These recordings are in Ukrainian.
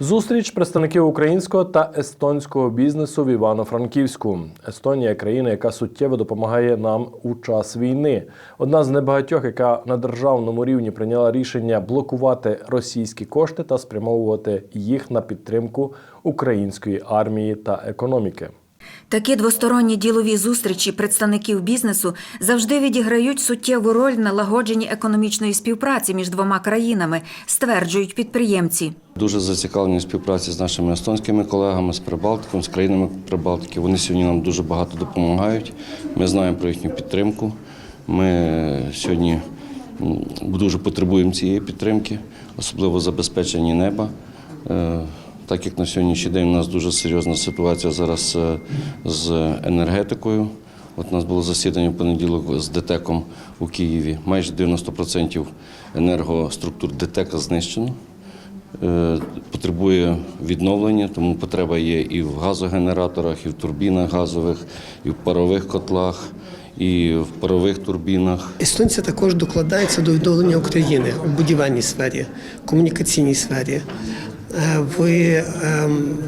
Зустріч представників українського та естонського бізнесу в Івано-Франківську. Естонія країна, яка суттєво допомагає нам у час війни. Одна з небагатьох, яка на державному рівні прийняла рішення блокувати російські кошти та спрямовувати їх на підтримку української армії та економіки. Такі двосторонні ділові зустрічі представників бізнесу завжди відіграють суттєву роль в налагодженні економічної співпраці між двома країнами, стверджують підприємці. Дуже зацікавлені співпраці з нашими естонськими колегами, з Прибалтиком, з країнами Прибалтики. Вони сьогодні нам дуже багато допомагають. Ми знаємо про їхню підтримку. Ми сьогодні дуже потребуємо цієї підтримки, особливо забезпечення неба. Так як на сьогоднішній день у нас дуже серйозна ситуація зараз е, з енергетикою. От у нас було засідання в понеділок з ДТЕКом у Києві. Майже 90% енергоструктур ДТЕКа знищено. Е, Потребує відновлення, тому потреба є і в газогенераторах, і в турбінах газових, і в парових котлах, і в парових турбінах. Естонці також докладаються до відновлення України у будівельній сфері, комунікаційній сфері. Е, В ем,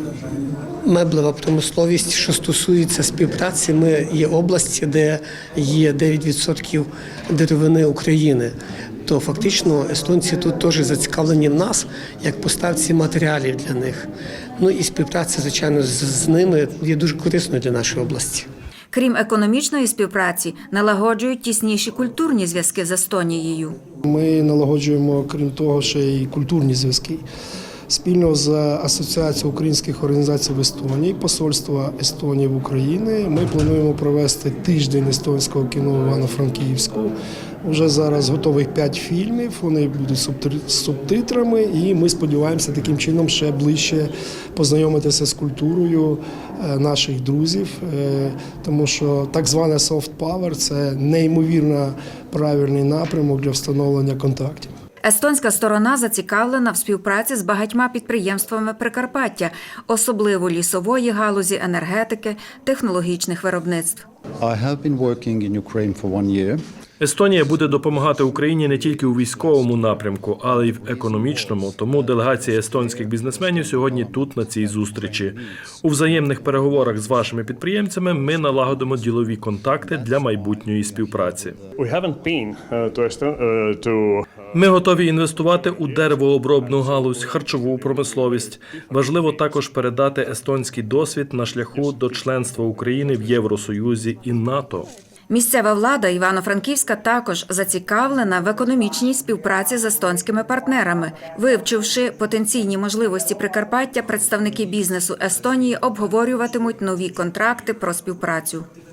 меблева промисловість, що стосується співпраці, ми є області, де є 9% деревини України. То фактично естонці тут теж зацікавлені в нас як поставці матеріалів для них. Ну і співпраця, звичайно, з, з ними є дуже корисною для нашої області. Крім економічної співпраці, налагоджують тісніші культурні зв'язки з Естонією. Ми налагоджуємо, крім того, ще й культурні зв'язки. Спільно з Асоціацією українських організацій в Естонії, посольства Естонії в Україні, ми плануємо провести тиждень естонського кіно в Івано-Франківську. Вже зараз готових п'ять фільмів. Вони будуть субтитрами, і ми сподіваємося таким чином ще ближче познайомитися з культурою е, наших друзів, е, тому що так зване soft power – це неймовірно правильний напрямок для встановлення контактів. Естонська сторона зацікавлена в співпраці з багатьма підприємствами Прикарпаття, особливо лісової галузі, енергетики, технологічних виробництв. I have been working in Ukraine for one year. Естонія буде допомагати Україні не тільки у військовому напрямку, але й в економічному. Тому делегація естонських бізнесменів сьогодні тут на цій зустрічі. У взаємних переговорах з вашими підприємцями ми налагодимо ділові контакти для майбутньої співпраці. Uh, uh, to Ми готові інвестувати у деревообробну галузь, харчову промисловість. Важливо також передати естонський досвід на шляху до членства України в Євросоюзі і НАТО. Місцева влада Івано-Франківська також зацікавлена в економічній співпраці з естонськими партнерами. Вивчивши потенційні можливості Прикарпаття, представники бізнесу Естонії обговорюватимуть нові контракти про співпрацю.